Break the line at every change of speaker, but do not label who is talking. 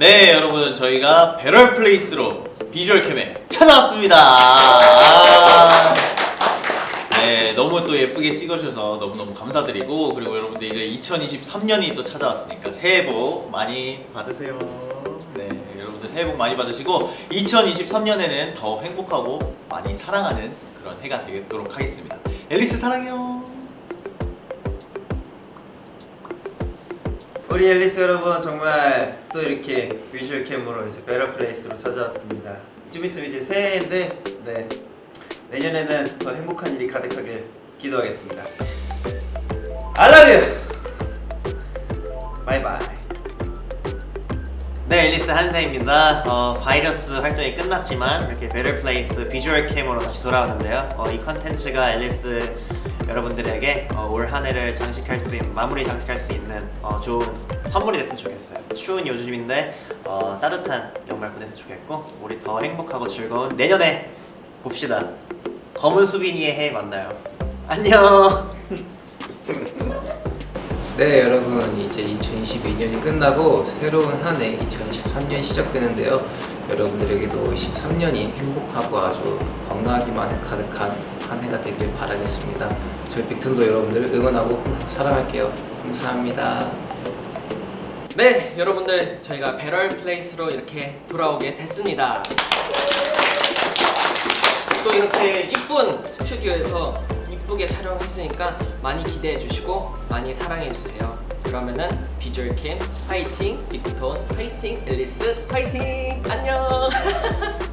네 여러분 저희가 배럴 플레이스로 비주얼 캠에 찾아왔습니다. 아, 네 너무 또 예쁘게 찍어주셔서 너무너무 감사드리고 그리고 여러분들 이제 2023년이 또 찾아왔으니까 새해 복 많이 받으세요. 네 여러분들 새해 복 많이 받으시고 2023년에는 더 행복하고 많이 사랑하는 그런 해가 되도록 하겠습니다. 앨리스 사랑해요.
우리 앨리스 여러분 정말 또 이렇게 비주얼 캠으로 이제 베러 플레이스로 찾아왔습니다. 좀 있으면 이제 새해인데 네 내년에는 더 행복한 일이 가득하길 기도하겠습니다. I love you. 바이바이.
네, 앨리스 한세입니다. 어, 바이러스 활동이 끝났지만 이렇게 베럴 플레이스 비주얼 캠으로 다시 돌아오는데요. 어, 이 컨텐츠가 앨리스 여러분들에게 어, 올한 해를 장식할 수 있는 마무리 장식할 수 있는 어, 좋은 선물이 됐으면 좋겠어요. 추운 요즘인데 어, 따뜻한 연말 보냈으면 좋겠고 우리 더 행복하고 즐거운 내년에 봅시다. 검은 수빈이의 해 만나요. 안녕.
네 여러분. 이제 2022년이 끝나고 새로운 한 해 2023년이 시작되는데요. 여러분들에게도 23년이 행복하고 아주 건강하기만 가득한 한 해가 되길 바라겠습니다. 저희 빅톤도 여러분들을 응원하고 사랑할게요. 감사합니다.
네, 여러분들 저희가 배럴 플레이스로 이렇게 돌아오게 됐습니다. 또 이렇게 이쁜 스튜디오에서 이쁘게 촬영했으니까 많이 기대해 주시고 많이 사랑해 주세요. 그러면은 비주얼 캠 파이팅, 빅톤 파이팅, 앨리스 파이팅. 안녕.